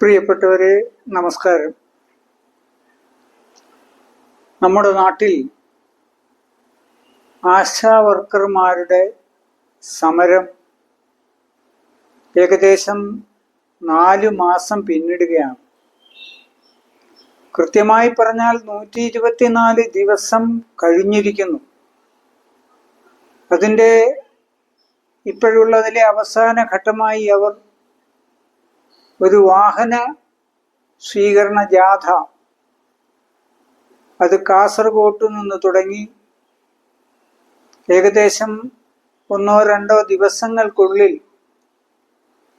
പ്രിയപ്പെട്ടവരെ നമസ്കാരം. നമ്മുടെ നാട്ടിൽ ആശാ വർക്കർമാരുടെ സമരം ഏകദേശം നാല് മാസം പിന്നിടുകയാണ്. കൃത്യമായി പറഞ്ഞാൽ നൂറ്റി ഇരുപത്തിനാല് ദിവസം കഴിഞ്ഞിരിക്കുന്നു. അതിന്റെ ഇപ്പോഴുള്ളതിലെ അവസാന ഘട്ടമായി അവർ ഒരു വാഹന സ്വീകരണ ജാഥ. അത് കാസർഗോട്ട് നിന്ന് തുടങ്ങി ഏകദേശം ഒന്നോ രണ്ടോ ദിവസങ്ങൾക്കുള്ളിൽ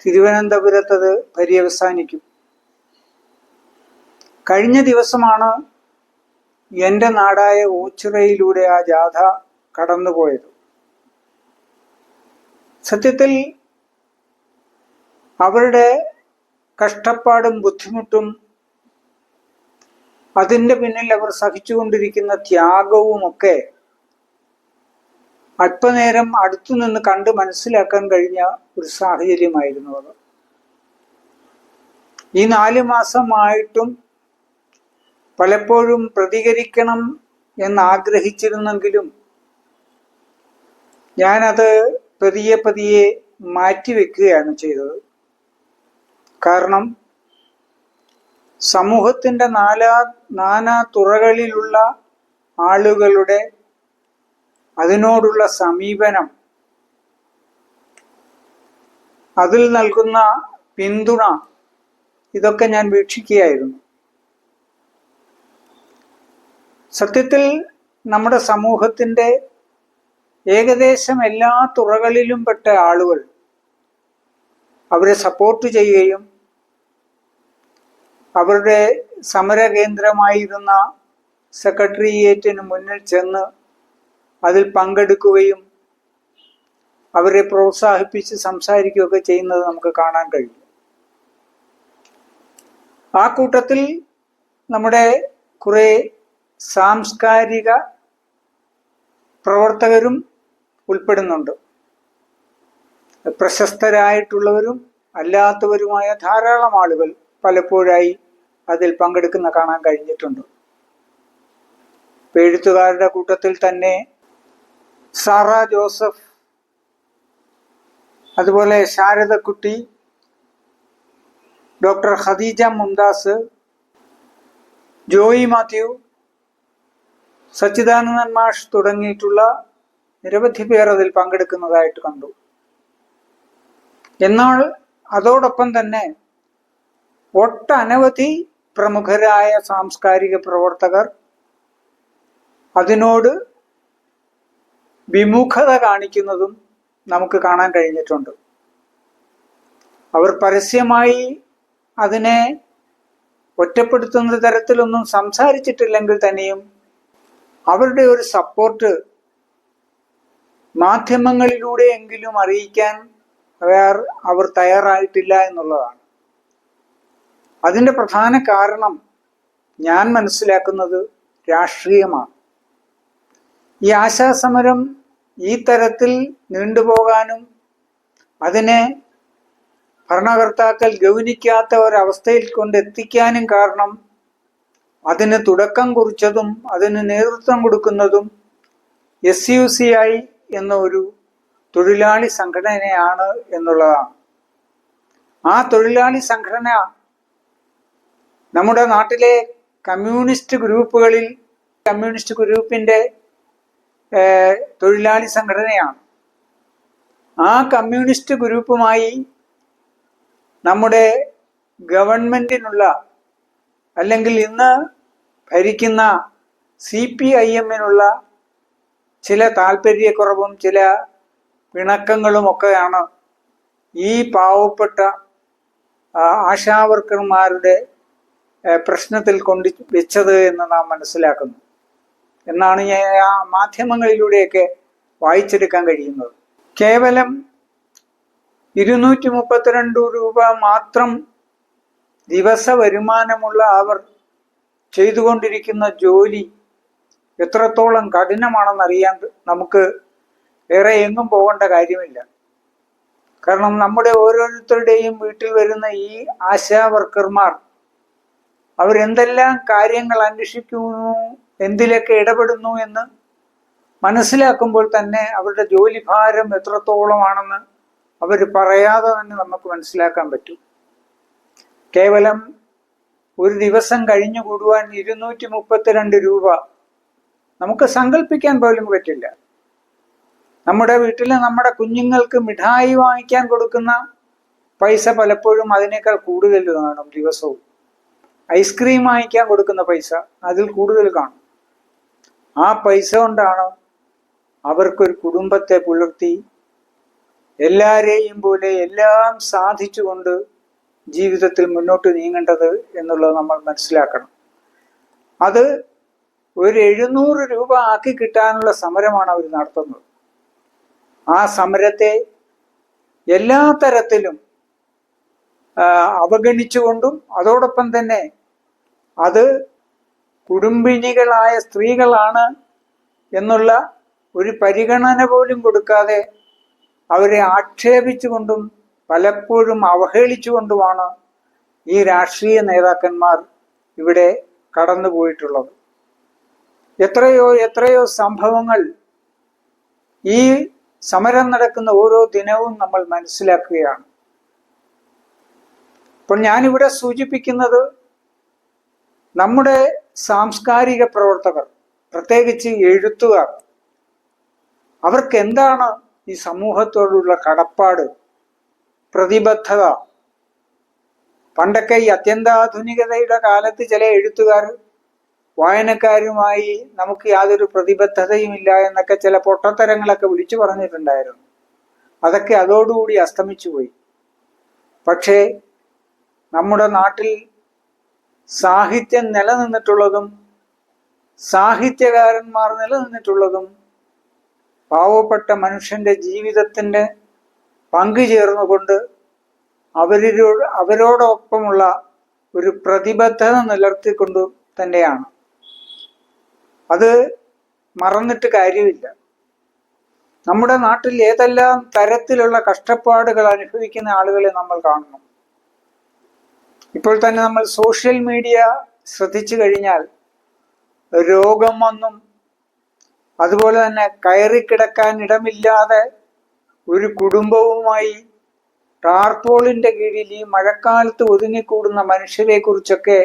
തിരുവനന്തപുരത്തത് പര്യവസാനിക്കും. കഴിഞ്ഞ ദിവസമാണ് എന്റെ നാടായ ഓച്ചിറയിലൂടെ ആ ജാഥ കടന്നുപോയത്. സത്യത്തിൽ അവരുടെ കഷ്ടപ്പാടും ബുദ്ധിമുട്ടും അതിന്റെ പിന്നിൽ അവർ സഹിച്ചുകൊണ്ടിരിക്കുന്ന ത്യാഗവും ഒക്കെ അല്പനേരം അടുത്തു നിന്ന് കണ്ട് മനസ്സിലാക്കാൻ കഴിഞ്ഞ ഒരു സാഹചര്യമായിരുന്നു അത്. ഈ നാല് മാസമായിട്ടും പലപ്പോഴും പ്രതികരിക്കണം എന്നാഗ്രഹിച്ചിരുന്നെങ്കിലും ഞാനത് പതിയെ പതിയെ മാറ്റിവെക്കുകയാണ് ചെയ്തത്. കാരണം സമൂഹത്തിന്റെ നാലാ നാനാ തുറകളിലുള്ള ആളുകളുടെ അതിനോടുള്ള സമീപനം അതിൽ നൽകുന്ന പിന്തുണ ഇതൊക്കെ ഞാൻ വീക്ഷിക്കുകയായിരുന്നു. സത്യത്തിൽ നമ്മുടെ സമൂഹത്തിന്റെ ഏകദേശം എല്ലാ തുറകളിലും പെട്ട ആളുകൾ അവരെ സപ്പോർട്ട് ചെയ്യുകയും അവരുടെ സമര കേന്ദ്രമായിരുന്ന സെക്രട്ടേറിയറ്റിന് മുന്നിൽ ചെന്ന് അതിൽ പങ്കെടുക്കുകയും അവരെ പ്രോത്സാഹിപ്പിച്ച് സംസാരിക്കുകയൊക്കെ ചെയ്യുന്നത് നമുക്ക് കാണാൻ കഴിയും. ആ കൂട്ടത്തിൽ നമ്മുടെ കുറെ സാംസ്കാരിക പ്രവർത്തകരും ഉൾപ്പെടുന്നുണ്ട്. പ്രശസ്തരായിട്ടുള്ളവരും അല്ലാത്തവരുമായ ധാരാളം ആളുകൾ പലപ്പോഴായി അതിൽ പങ്കെടുക്കുന്ന കാണാൻ കഴിഞ്ഞിട്ടുണ്ട്. എഴുത്തുകാരുടെ കൂട്ടത്തിൽ തന്നെ സാറ ജോസഫ് അതുപോലെ ശാരദക്കുട്ടി ഡോക്ടർ ഖദീജ മുംദാസ് ജോയി മാത്യു സച്ചിദാനന്ദൻ മാഷ് തുടങ്ങിയിട്ടുള്ള നിരവധി പേർ അതിൽ പങ്കെടുക്കുന്നതായിട്ട് കണ്ടു. എന്നാൽ അതോടൊപ്പം തന്നെ ഒട്ടനവധി പ്രമുഖരായ സാംസ്കാരിക പ്രവർത്തകർ അതിനോട് വിമുഖത കാണിക്കുന്നതും നമുക്ക് കാണാൻ കഴിഞ്ഞിട്ടുണ്ട്. അവർ പരസ്യമായി അതിനെ ഒറ്റപ്പെടുത്തുന്ന തരത്തിലൊന്നും സംസാരിച്ചിട്ടില്ലെങ്കിൽ തന്നെയും അവരുടെ ഒരു സപ്പോർട്ട് മാധ്യമങ്ങളിലൂടെയെങ്കിലും അറിയിക്കാൻ അവർ തയ്യാറായിട്ടില്ല എന്നുള്ളതാണ്. അതിന്റെ പ്രധാന കാരണം ഞാൻ മനസ്സിലാക്കുന്നത് രാഷ്ട്രീയമാണ്. ഈ ആശാസമരം ഈ തരത്തിൽ നീണ്ടുപോകാനും അതിനെ ഭരണകർത്താക്കൾ ഗൗനിക്കാത്ത ഒരവസ്ഥയിൽ കൊണ്ടെത്തിക്കാനും കാരണം അതിന് തുടക്കം കുറിച്ചതും അതിന് നേതൃത്വം കൊടുക്കുന്നതും എസ് യു സി ഐ എന്ന ഒരു തൊഴിലാളി സംഘടനയാണ് എന്നുള്ളതാണ്. ആ തൊഴിലാളി സംഘടന നമ്മുടെ നാട്ടിലെ കമ്മ്യൂണിസ്റ്റ് ഗ്രൂപ്പുകളിൽ കമ്മ്യൂണിസ്റ്റ് ഗ്രൂപ്പിന്റെ തൊഴിലാളി സംഘടനയാണ്. ആ കമ്മ്യൂണിസ്റ്റ് ഗ്രൂപ്പുമായി നമ്മുടെ ഗവൺമെന്റിനുള്ള അല്ലെങ്കിൽ ഇന്ന് ഭരിക്കുന്ന സി പി ഐ എമ്മിനുള്ള ചില താല്പര്യക്കുറവും ചില പിണക്കങ്ങളും ഒക്കെയാണ് ഈ പാവപ്പെട്ട ആശാ ആശാവർക്കർമാരുടെ പ്രശ്നത്തിൽ കൊണ്ട് വെച്ചത് എന്ന് നാം മനസ്സിലാക്കുന്നു. എന്നാണ് ഞാൻ ആ മാധ്യമങ്ങളിലൂടെയൊക്കെ വായിച്ചെടുക്കാൻ കഴിയുന്നത്. കേവലം ഇരുന്നൂറ്റി മുപ്പത്തിരണ്ട് രൂപ മാത്രം ദിവസ വരുമാനമുള്ള അവർ ചെയ്തുകൊണ്ടിരിക്കുന്ന ജോലി എത്രത്തോളം കഠിനമാണെന്നറിയാൻ നമുക്ക് വേറെ എങ്ങും പോകേണ്ട കാര്യമില്ല. കാരണം നമ്മുടെ ഓരോരുത്തരുടെയും വീട്ടിൽ വരുന്ന ഈ ആശാ വർക്കർമാർ അവരെന്തെല്ലാം കാര്യങ്ങൾ അന്വേഷിക്കുന്നു എന്തിലൊക്കെ ഇടപെടുന്നു എന്ന് മനസ്സിലാക്കുമ്പോൾ തന്നെ അവരുടെ ജോലി ഭാരം എത്രത്തോളമാണെന്ന് അവർ പറയാതെ തന്നെ നമുക്ക് മനസ്സിലാക്കാൻ പറ്റും. കേവലം ഒരു ദിവസം കഴിഞ്ഞു കൂടുവാൻ ഇരുന്നൂറ്റി മുപ്പത്തിരണ്ട് രൂപ നമുക്ക് സങ്കല്പിക്കാൻ പോലും പറ്റില്ല. നമ്മുടെ വീട്ടിൽ നമ്മുടെ കുഞ്ഞുങ്ങൾക്ക് മിഠായി വാങ്ങിക്കാൻ കൊടുക്കുന്ന പൈസ പലപ്പോഴും അതിനേക്കാൾ കൂടുതൽ കാണും ദിവസവും. ഐസ്ക്രീം വാങ്ങിക്കാൻ കൊടുക്കുന്ന പൈസ അതിൽ കൂടുതൽ കാണും. ആ പൈസ കൊണ്ടാണ് അവർക്കൊരു കുടുംബത്തെ പുലർത്തി എല്ലാരെയും പോലെ എല്ലാം സാധിച്ചുകൊണ്ട് ജീവിതത്തിൽ മുന്നോട്ട് നീങ്ങേണ്ടത് എന്നുള്ളത് നമ്മൾ മനസ്സിലാക്കണം. അത് ഒരു എഴുന്നൂറ് രൂപ ആക്കി കിട്ടാനുള്ള സമരമാണ് അവർ നടത്തുന്നത്. ആ സമരത്തെ എല്ലാ തരത്തിലും അവഗണിച്ചുകൊണ്ടും അതോടൊപ്പം തന്നെ അത് കുടുംബിനികളായ സ്ത്രീകളാണ് എന്നുള്ള ഒരു പരിഗണന പോലും കൊടുക്കാതെ അവരെ ആക്ഷേപിച്ചുകൊണ്ടും പലപ്പോഴും അവഹേളിച്ചുകൊണ്ടുമാണ് ഈ രാഷ്ട്രീയ നേതാക്കന്മാർ ഇവിടെ കടന്നുപോയിട്ടുള്ളത്. എത്രയോ എത്രയോ സംഭവങ്ങൾ ഈ സമരം നടക്കുന്ന ഓരോ ദിനവും നമ്മൾ മനസ്സിലാക്കുകയാണ്. അപ്പോൾ ഞാനിവിടെ സൂചിപ്പിക്കുന്നത് നമ്മുടെ സാംസ്കാരിക പ്രവർത്തകർ പ്രത്യേകിച്ച് എഴുത്തുകാർ അവർക്ക് എന്താണ് ഈ സമൂഹത്തോടുള്ള കടപ്പാട് പ്രതിബദ്ധത? പണ്ടൊക്കെ ഈ അത്യന്താധുനികതയുടെ കാലത്ത് ചില എഴുത്തുകാർ വായനക്കാരുമായി നമുക്ക് യാതൊരു പ്രതിബദ്ധതയും ഇല്ല എന്നൊക്കെ ചില പൊട്ടത്തരങ്ങളൊക്കെ വിളിച്ചു പറഞ്ഞിട്ടുണ്ടായിരുന്നു. അതൊക്കെ അതോടുകൂടി അസ്തമിച്ചു പോയി പക്ഷേ നമ്മുടെ നാട്ടിൽ സാഹിത്യം നിലനിന്നിട്ടുള്ളതും സാഹിത്യകാരന്മാർ നിലനിന്നിട്ടുള്ളതും പാവപ്പെട്ട മനുഷ്യന്റെ ജീവിതത്തിന്റെ പങ്കുചേർന്നുകൊണ്ട് അവരോട് അവരോടൊപ്പമുള്ള ഒരു പ്രതിബദ്ധത നിലർത്തിക്കൊണ്ട് തന്നെയാണ്. അത് മറന്നിട്ട് കാര്യമില്ല. നമ്മുടെ നാട്ടിൽ ഏതെല്ലാം തരത്തിലുള്ള കഷ്ടപ്പാടുകൾ അനുഭവിക്കുന്ന ആളുകളെ നമ്മൾ കാണുന്നു ഇപ്പോൾ തന്നെ നമ്മൾ സോഷ്യൽ മീഡിയ ശ്രദ്ധിച്ചു കഴിഞ്ഞാൽ രോഗം വന്നും അതുപോലെ തന്നെ കയറി കിടക്കാൻ ഇടമില്ലാതെ ഒരു കുടുംബവുമായി ടാർപോളിന്റെ കീഴിൽ ഈ മഴക്കാലത്ത് ഒതുങ്ങിക്കൂടുന്ന മനുഷ്യരെ കുറിച്ചൊക്കെ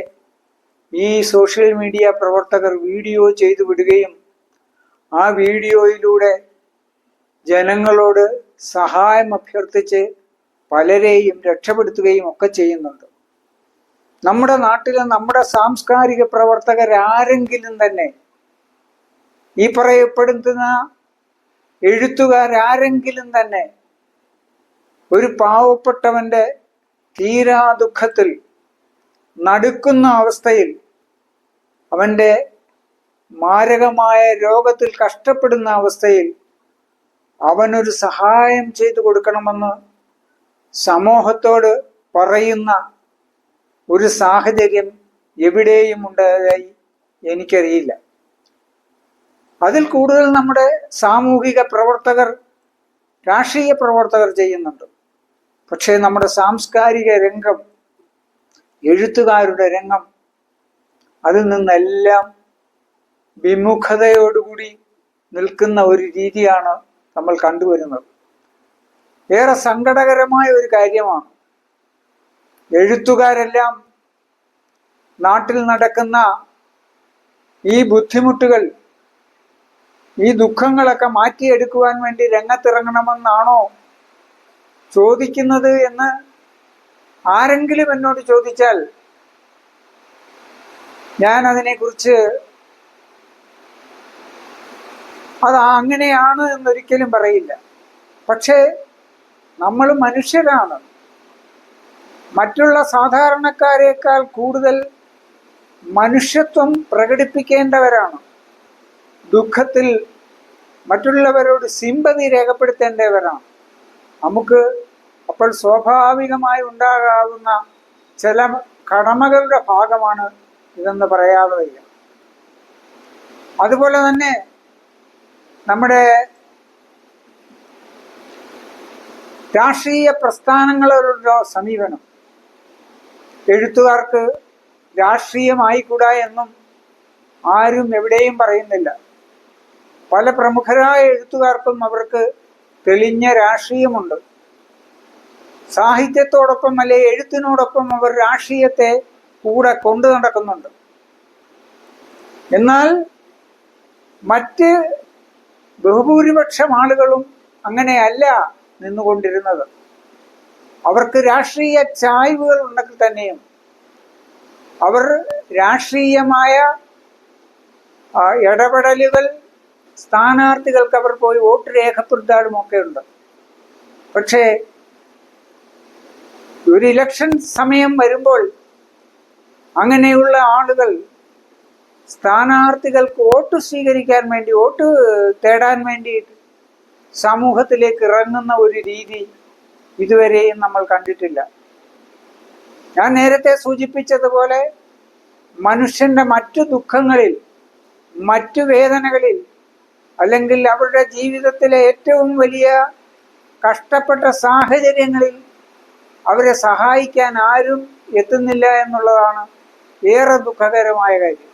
ഈ സോഷ്യൽ മീഡിയ പ്രവർത്തകർ വീഡിയോ ചെയ്തു വിടുകയും ആ വീഡിയോയിലൂടെ ജനങ്ങളോട് സഹായം അഭ്യർത്ഥിച്ച് പലരെയും രക്ഷപ്പെടുത്തുകയും ഒക്കെ ചെയ്യുന്നുണ്ട്. നമ്മുടെ നാട്ടിലെ നമ്മുടെ സാംസ്കാരിക പ്രവർത്തകരാരെങ്കിലും തന്നെ ഈ പറയപ്പെടുന്ന എഴുത്തുകാരാരെങ്കിലും തന്നെ ഒരു പാവപ്പെട്ടവന്റെ തീരാ ദുഃഖത്തിൽ നടുക്കുന്ന അവസ്ഥയിൽ അവന്റെ മാരകമായ രോഗത്തിൽ കഷ്ടപ്പെടുന്ന അവസ്ഥയിൽ അവനൊരു സഹായം ചെയ്തു കൊടുക്കണമെന്ന് സമൂഹത്തോട് പറയുന്ന ഒരു സാഹചര്യം എവിടെയും ഉണ്ടായതായി എനിക്കറിയില്ല. അതിൽ കൂടുതൽ നമ്മുടെ സാമൂഹിക പ്രവർത്തകർ രാഷ്ട്രീയ പ്രവർത്തകർ ചെയ്യുന്നുണ്ട്. പക്ഷേ നമ്മുടെ സാംസ്കാരിക രംഗം എഴുത്തുകാരുടെ രംഗം അതിൽ നിന്നെല്ലാം വിമുഖതയോടുകൂടി നിൽക്കുന്ന ഒരു രീതിയാണ് നമ്മൾ കണ്ടുവരുന്നത്. ഏറെ സങ്കടകരമായ ഒരു കാര്യമാണ്. എഴുത്തുകാരെല്ലാം നാട്ടിൽ നടക്കുന്ന ഈ ബുദ്ധിമുട്ടുകൾ ഈ ദുഃഖങ്ങളൊക്കെ മാറ്റിയെടുക്കുവാൻ വേണ്ടി രംഗത്തിറങ്ങണമെന്നാണോ ചോദിക്കുന്നത് എന്ന് ആരെങ്കിലും എന്നോട് ചോദിച്ചാൽ ഞാൻ അതിനെക്കുറിച്ച് അത് അങ്ങനെയാണ് എന്നൊരിക്കലും പറയില്ല. പക്ഷേ നമ്മൾ മനുഷ്യരാണ്. മറ്റുള്ള സാധാരണക്കാരേക്കാൾ കൂടുതൽ മനുഷ്യത്വം പ്രകടിപ്പിക്കേണ്ടവരാണ്. ദുഃഖത്തിൽ മറ്റുള്ളവരോട് സിമ്പതി രേഖപ്പെടുത്തേണ്ടവരാണ്. നമുക്ക് അപ്പോൾ സ്വാഭാവികമായി ഉണ്ടാകാവുന്ന ചില കടമകളുടെ ഭാഗമാണ് ഇതെന്ന് പറയാതെ വയ്യ അതുപോലെ തന്നെ നമ്മുടെ രാഷ്ട്രീയ പ്രസ്ഥാനങ്ങളുടെ സമീപനം. എഴുത്തുകാർക്ക് രാഷ്ട്രീയമായിക്കൂടാ എന്നും ആരും എവിടെയും പറയുന്നില്ല. പല പ്രമുഖരായ എഴുത്തുകാർക്കും അവർക്ക് തെളിഞ്ഞ രാഷ്ട്രീയമുണ്ട്. സാഹിത്യത്തോടൊപ്പം അല്ലെ എഴുത്തിനോടൊപ്പം അവർ രാഷ്ട്രീയത്തെ കൂടെ കൊണ്ടു നടക്കുന്നുണ്ട്. എന്നാൽ മറ്റ് ബഹുഭൂരിപക്ഷം ആളുകളും അങ്ങനെയല്ല നിന്നുകൊണ്ടിരുന്നത്. അവർക്ക് രാഷ്ട്രീയ ചായ്വുകൾ ഉണ്ടെങ്കിൽ തന്നെയും അവർ രാഷ്ട്രീയമായ ഇടപെടലുകൾ സ്ഥാനാർത്ഥികൾക്ക് അവർ പോയി വോട്ട് രേഖപ്പെടുത്താനും ഒക്കെ ഉണ്ട്. പക്ഷേ ഒരു ഇലക്ഷൻ സമയം വരുമ്പോൾ അങ്ങനെയുള്ള ആളുകൾ സ്ഥാനാർത്ഥികൾക്ക് വോട്ട് സ്വീകരിക്കാൻ വേണ്ടി വോട്ട് തേടാൻ വേണ്ടിയിട്ട് സമൂഹത്തിലേക്ക് ഇറങ്ങുന്ന ഒരു രീതി ഇതുവരെയും നമ്മൾ കണ്ടിട്ടില്ല. ഞാൻ നേരത്തെ സൂചിപ്പിച്ചതുപോലെ മനുഷ്യന്റെ മറ്റു ദുഃഖങ്ങളിൽ മറ്റു വേദനകളിൽ അല്ലെങ്കിൽ അവരുടെ ജീവിതത്തിലെ ഏറ്റവും വലിയ കഷ്ടപ്പെട്ട സാഹചര്യങ്ങളിൽ അവരെ സഹായിക്കാൻ ആരും എത്തുന്നില്ല എന്നുള്ളതാണ് ഏറെ ദുഃഖകരമായ കാര്യം.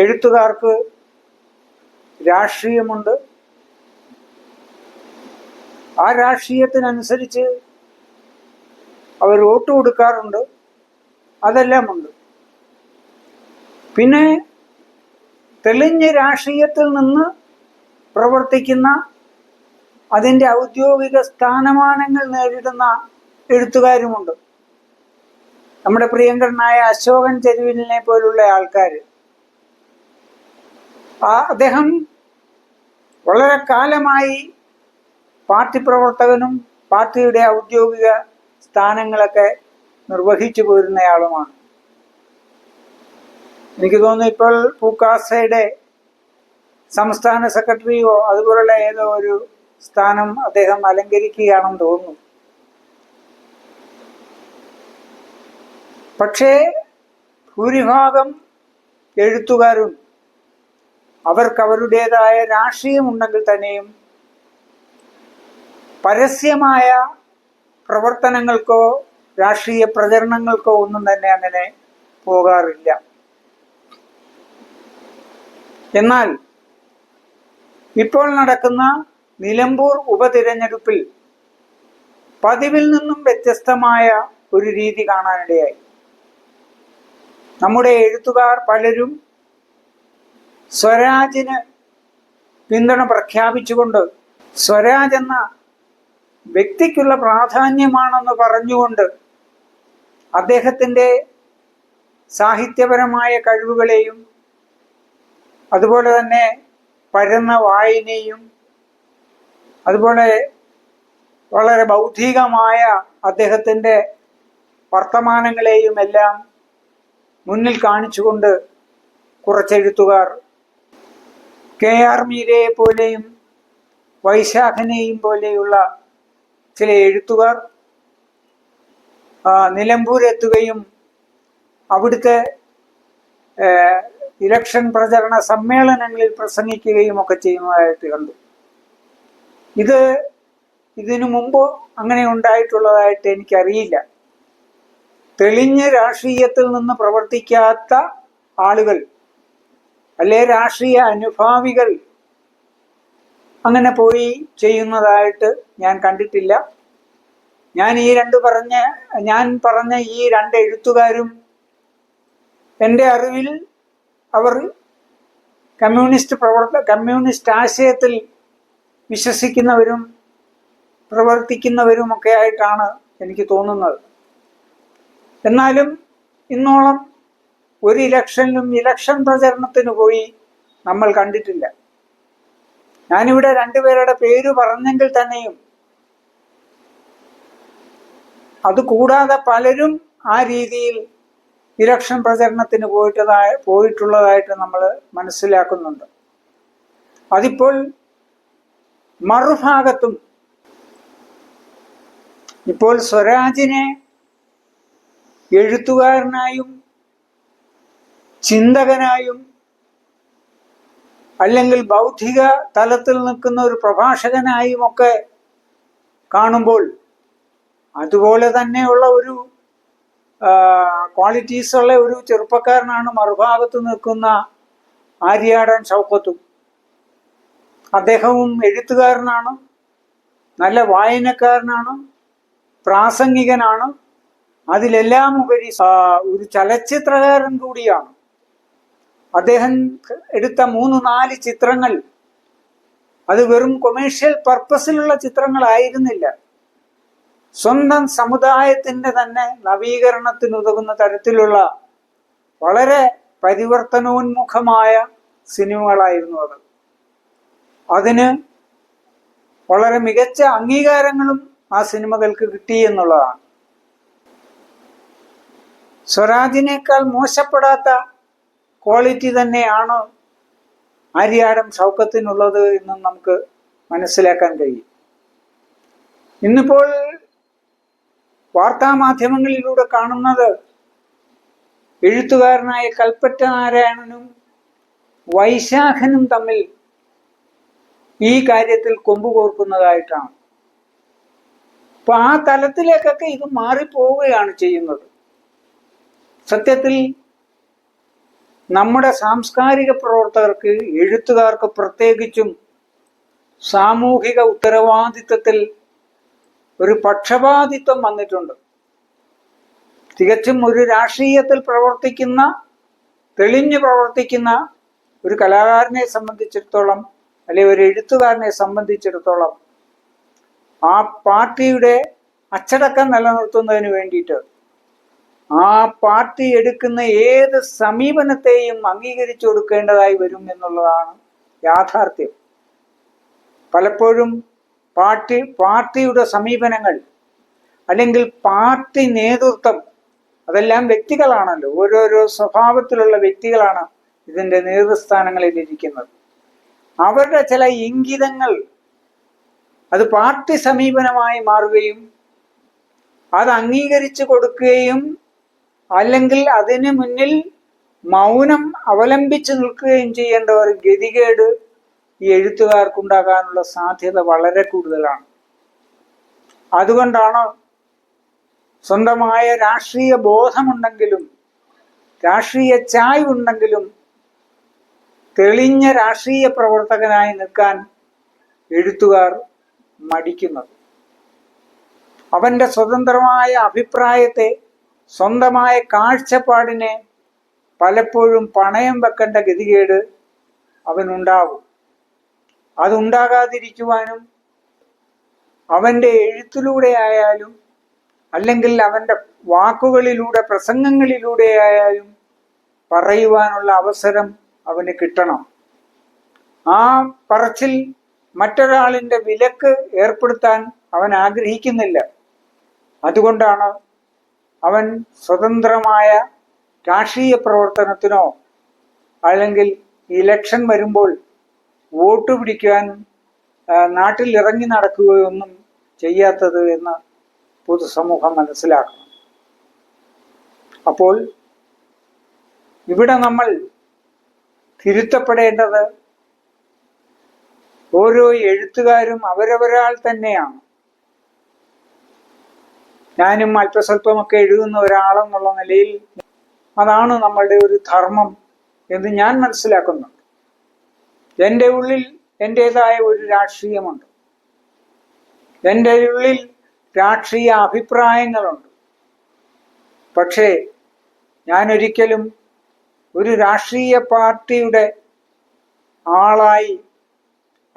എഴുത്തുകാർക്ക് രാഷ്ട്രീയമുണ്ട്. ആ രാഷ്ട്രീയത്തിനനുസരിച്ച് അവർ വോട്ട് കൊടുക്കാറുണ്ട്. അതെല്ലാം ഉണ്ട് പിന്നെ തെളിഞ്ഞ രാഷ്ട്രീയത്തിൽ നിന്ന് പ്രവർത്തിക്കുന്ന അതിന്റെ ഔദ്യോഗിക സ്ഥാനമാനങ്ങൾ നേരിടുന്ന എഴുത്തുകാരുമുണ്ട്. നമ്മുടെ പ്രിയങ്കരനായ അശോകൻ ചെരുവിലിനെ പോലുള്ള ആൾക്കാർ അദ്ദേഹം വളരെ കാലമായി പാർട്ടി പ്രവർത്തകനും പാർട്ടിയുടെ ഔദ്യോഗിക സ്ഥാനങ്ങളൊക്കെ നിർവഹിച്ചു പോരുന്നയാളുമാണ്. എനിക്ക് തോന്നുന്നു ഇപ്പോൾ പൂക്കാസയുടെ സംസ്ഥാന സെക്രട്ടറിയോ അതുപോലുള്ള ഏതോ ഒരു സ്ഥാനം അദ്ദേഹം അലങ്കരിക്കുകയാണെന്ന് തോന്നുന്നു. പക്ഷേ ഭൂരിഭാഗം എഴുത്തുകാരും അവർക്ക് അവരുടേതായ രാഷ്ട്രീയമുണ്ടെങ്കിൽ തന്നെയും പരസ്യമായ പ്രവർത്തനങ്ങൾക്കോ രാഷ്ട്രീയ പ്രചരണങ്ങൾക്കോ ഒന്നും തന്നെ അങ്ങനെ പോകാറില്ല. എന്നാൽ ഇപ്പോൾ നടക്കുന്ന നിലമ്പൂർ ഉപതിരഞ്ഞെടുപ്പിൽ പതിവിൽ നിന്നും വ്യത്യസ്തമായ ഒരു രീതി കാണാനിടയായി. നമ്മുടെ എഴുത്തുകാർ പലരും സ്വരാജിന് പിന്തുണ പ്രഖ്യാപിച്ചുകൊണ്ട് സ്വരാജ് എന്ന വ്യക്തിക്കുള്ള പ്രാധാന്യമാണെന്ന് പറഞ്ഞുകൊണ്ട് അദ്ദേഹത്തിന്റെ സാഹിത്യപരമായ കഴിവുകളെയും അതുപോലെ തന്നെ പരന്ന വായനയും അതുപോലെ വളരെ ബൗദ്ധികമായ അദ്ദേഹത്തിന്റെ വർത്തമാനങ്ങളെയും എല്ലാം മുന്നിൽ കാണിച്ചുകൊണ്ട് കുറച്ചെഴുത്തുകാർ കെ ആർ മീരയെ പോലെയും വൈശാഖനെയും പോലെയുള്ള ചില എഴുത്തുകാർ നിലമ്പൂരെത്തുകയും അവിടുത്തെ ഇലക്ഷൻ പ്രചരണ സമ്മേളനങ്ങളിൽ പ്രസംഗിക്കുകയും ഒക്കെ ചെയ്യുന്നതായിട്ട് കണ്ടു. ഇത് ഇതിനു മുമ്പ് അങ്ങനെ ഉണ്ടായിട്ടുള്ളതായിട്ട് എനിക്കറിയില്ല. തെളിഞ്ഞ രാഷ്ട്രീയത്തിൽ നിന്ന് പ്രവർത്തിക്കാത്ത ആളുകൾ അല്ലെ രാഷ്ട്രീയ അനുഭാവികൾ അങ്ങനെ പോയി ചെയ്യുന്നതായിട്ട് ഞാൻ കണ്ടിട്ടില്ല. ഞാൻ ഈ രണ്ട് പറഞ്ഞ ഞാൻ പറഞ്ഞ ഈ രണ്ട് എഴുത്തുകാരും എന്റെ അറിവിൽ അവർ കമ്മ്യൂണിസ്റ്റ് പ്രവർത്ത കമ്മ്യൂണിസ്റ്റ് ആശയത്തിൽ വിശ്വസിക്കുന്നവരും പ്രവർത്തിക്കുന്നവരുമൊക്കെ ആയിട്ടാണ് എനിക്ക് തോന്നുന്നത്. എന്നാലും ഇന്നോളം ഒരു ഇലക്ഷനിലും ഇലക്ഷൻ പ്രചരണത്തിന് പോയി നമ്മൾ കണ്ടിട്ടില്ല. ഞാനിവിടെ രണ്ടുപേരുടെ പേര് പറഞ്ഞെങ്കിൽ തന്നെയും അത് കൂടാതെ പലരും ആ രീതിയിൽ ഇലക്ഷൻ പ്രചരണത്തിന് പോയിട്ടതായ പോയിട്ടുള്ളതായിട്ട് നമ്മൾ മനസ്സിലാക്കുന്നുണ്ട്. അതിപ്പോൾ മറുഭാഗത്തും ഇപ്പോൾ സ്വരാജിനെ എഴുത്തുകാരനായും ചിന്തകനായും അല്ലെങ്കിൽ ബൗദ്ധിക തലത്തിൽ നിൽക്കുന്ന ഒരു പ്രഭാഷകനായും ഒക്കെ കാണുമ്പോൾ അതുപോലെ തന്നെയുള്ള ഒരു ക്വാളിറ്റീസ് ഉള്ള ഒരു ചെറുപ്പക്കാരനാണ് മറുഭാഗത്ത് നിൽക്കുന്ന ആര്യാടൻ ഷൗക്കത്തും. അദ്ദേഹവും എഴുത്തുകാരനാണ് നല്ല വായനക്കാരനാണ് പ്രാസംഗികനാണ്. അതിലെല്ലാം ഉപരി ഒരു ചലച്ചിത്രകാരൻ കൂടിയാണ്. അദ്ദേഹം എടുത്ത മൂന്ന് നാല് ചിത്രങ്ങൾ. അത് വെറും കൊമേഴ്ഷ്യൽ പർപ്പസിലുള്ള ചിത്രങ്ങളായിരുന്നില്ല. സ്വന്തം സമുദായത്തിന്റെ തന്നെ നവീകരണത്തിന് ഉതകുന്ന തരത്തിലുള്ള വളരെ പരിവർത്തനോന്മുഖമായ സിനിമകളായിരുന്നു അത്. അതിന് വളരെ മികച്ച അംഗീകാരങ്ങളും ആ സിനിമകൾക്ക് കിട്ടി എന്നുള്ളതാണ്. സ്വരാജിനേക്കാൾ മോശപ്പെടാത്ത ക്വാളിറ്റി തന്നെയാണ് ആര്യാടം ഷൗക്കത്തിനുള്ളത് എന്ന് നമുക്ക് മനസ്സിലാക്കാൻ കഴിയും. ഇന്നിപ്പോൾ വാർത്താമാധ്യമങ്ങളിലൂടെ കാണുന്നത് എഴുത്തുകാരനായ കൽപ്പറ്റ നാരായണനും വൈശാഖനും തമ്മിൽ ഈ കാര്യത്തിൽ കൊമ്പ് കോർക്കുന്നതായിട്ടാണ്. അപ്പൊ ആ തലത്തിലേക്കൊക്കെ ഇത് മാറിപ്പോവുകയാണ് ചെയ്യുന്നത്. സത്യത്തിൽ നമ്മുടെ സാംസ്കാരിക പ്രവർത്തകർക്ക് എഴുത്തുകാർക്ക് പ്രത്യേകിച്ചും സാമൂഹിക ഉത്തരവാദിത്വത്തിൽ ഒരു പക്ഷപാതിത്വം വന്നിട്ടുണ്ട്. തികച്ചും ഒരു രാഷ്ട്രീയത്തിൽ പ്രവർത്തിക്കുന്ന തെളിഞ്ഞു പ്രവർത്തിക്കുന്ന ഒരു കലാകാരനെ സംബന്ധിച്ചിടത്തോളം അല്ലെങ്കിൽ ഒരു എഴുത്തുകാരനെ സംബന്ധിച്ചിടത്തോളം ആ പാർട്ടിയുടെ അച്ചടക്കം നിലനിർത്തുന്നതിന് വേണ്ടിയിട്ട് ആ പാർട്ടി എടുക്കുന്ന ഏത് സമീപനത്തെയും അംഗീകരിച്ചു കൊടുക്കേണ്ടതായി വരും എന്നുള്ളതാണ് യാഥാർത്ഥ്യം. പലപ്പോഴും പാർട്ടി പാർട്ടിയുടെ സമീപനങ്ങൾ അല്ലെങ്കിൽ പാർട്ടി നേതൃത്വം അതെല്ലാം വ്യക്തികളാണല്ലോ. ഓരോരോ സ്വഭാവത്തിലുള്ള വ്യക്തികളാണ് ഇതിന്റെ നേതൃസ്ഥാനങ്ങളിൽ ഇരിക്കുന്നത് അവരുടെ ചില ഇംഗിതങ്ങൾ അത് പാർട്ടി സമീപനമായി മാറുകയും അത് അംഗീകരിച്ചു കൊടുക്കുകയും അല്ലെങ്കിൽ അതിന് മുന്നിൽ മൗനം അവലംബിച്ചു നിൽക്കുകയും ചെയ്യേണ്ട ഒരു ഗതികേട് ഈ എഴുത്തുകാർക്കുണ്ടാകാനുള്ള സാധ്യത വളരെ കൂടുതലാണ്. അതുകൊണ്ടാണ് സ്വന്തമായ രാഷ്ട്രീയ ബോധമുണ്ടെങ്കിലും രാഷ്ട്രീയ ചായ്വുണ്ടെങ്കിലും തെളിഞ്ഞ രാഷ്ട്രീയ പ്രവർത്തകനായി നിൽക്കാൻ എഴുത്തുകാർ മടിക്കുന്നത്. അവന്റെ സ്വതന്ത്രമായ അഭിപ്രായത്തെ സ്വന്തമായ കാഴ്ചപ്പാടിനെ പലപ്പോഴും പണയം വെക്കേണ്ട ഗതികേട് അവനുണ്ടാവും. അതുണ്ടാകാതിരിക്കുവാനും അവന്റെ എഴുത്തിലൂടെ ആയാലും അല്ലെങ്കിൽ അവന്റെ വാക്കുകളിലൂടെ പ്രസംഗങ്ങളിലൂടെ ആയാലും പറയുവാനുള്ള അവസരം അവന് കിട്ടണം. ആ പറച്ചിൽ മറ്റൊരാളിന്റെ വിലക്ക് ഏർപ്പെടുത്താൻ അവൻ ആഗ്രഹിക്കുന്നില്ല. അതുകൊണ്ടാണ് അവൻ സ്വതന്ത്രമായ രാഷ്ട്രീയ പ്രവർത്തനത്തിനോ അല്ലെങ്കിൽ ഇലക്ഷൻ വരുമ്പോൾ വോട്ട് പിടിക്കാൻ നാട്ടിൽ ഇറങ്ങി നടക്കുകയൊന്നും ചെയ്യാത്തത് എന്ന് പൊതുസമൂഹം മനസ്സിലാക്കണം. അപ്പോൾ ഇവിടെ നമ്മൾ തിരുത്തപ്പെടേണ്ടത് ഓരോ എഴുത്തുകാരും അവരവരാൾ തന്നെയാണ്. ഞാനും അല്പസ്വല്പമൊക്കെ എഴുതുന്ന ഒരാളെന്നുള്ള നിലയിൽ അതാണ് നമ്മളുടെ ഒരു ധർമ്മം എന്ന് ഞാൻ മനസ്സിലാക്കുന്നുണ്ട് എന്റെ ഉള്ളിൽ എന്റെതായ ഒരു രാഷ്ട്രീയമുണ്ട്. എന്റെ ഉള്ളിൽ രാഷ്ട്രീയ അഭിപ്രായങ്ങളുണ്ട്. പക്ഷേ ഞാൻ ഒരിക്കലും ഒരു രാഷ്ട്രീയ പാർട്ടിയുടെ ആളായി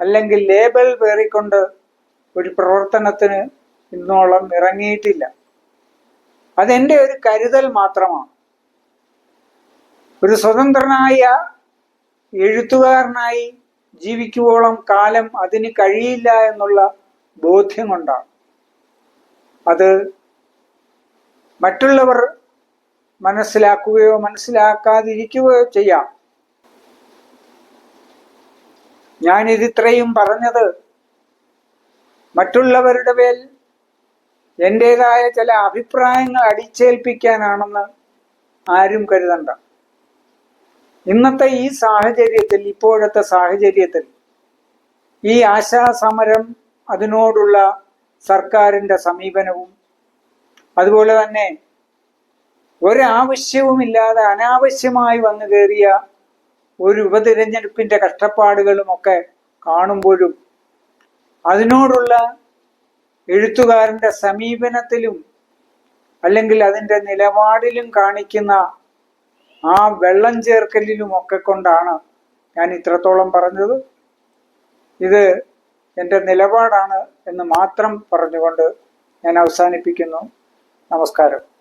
അല്ലെങ്കിൽ ലേബൽ പേറിക്കൊണ്ട് ഒരു പ്രവർത്തനത്തിന് ഇന്നോളം ഇറങ്ങിയിട്ടില്ല. അതെന്റെ ഒരു കരുതൽ മാത്രമാണ്. ഒരു സ്വതന്ത്രനായ എഴുത്തുകാരനായി ജീവിക്കുവോളം കാലം അതിന് കഴിയില്ല എന്നുള്ള ബോധ്യം കൊണ്ടാണ്. അത് മറ്റുള്ളവർ മനസ്സിലാക്കുകയോ മനസ്സിലാക്കാതിരിക്കുകയോ ചെയ്യാം. ഞാനിതിത്രയും പറഞ്ഞത് മറ്റുള്ളവരുടെ മേൽ എന്റെതായ ചില അഭിപ്രായങ്ങൾ അടിച്ചേൽപ്പിക്കാനാണെന്ന് ആരും കരുതണ്ട. ഇന്നത്തെ ഈ സാഹചര്യത്തിൽ ഇപ്പോഴത്തെ സാഹചര്യത്തിൽ ഈ ആശാസമരം അതിനോടുള്ള സർക്കാരിന്റെ സമീപനവും അതുപോലെ തന്നെ ഒരാവശ്യവുമില്ലാതെ അനാവശ്യമായി വന്നു കയറിയ ഒരു ഉപതിരഞ്ഞെടുപ്പിന്റെ കഷ്ടപ്പാടുകളുമൊക്കെ കാണുമ്പോഴും അതിനോടുള്ള എഴുത്തുകാരന്റെ സമീപനത്തിലും അല്ലെങ്കിൽ അതിന്റെ നിലപാടിലും കാണിക്കുന്ന ആ വെള്ളം ചേർക്കലിലും ഒക്കെ കൊണ്ടാണ് ഞാൻ ഇത്രത്തോളം പറഞ്ഞത്. ഇത് എന്റെ നിലപാടാണ് എന്ന് മാത്രം പറഞ്ഞുകൊണ്ട് ഞാൻ അവസാനിപ്പിക്കുന്നു. നമസ്കാരം.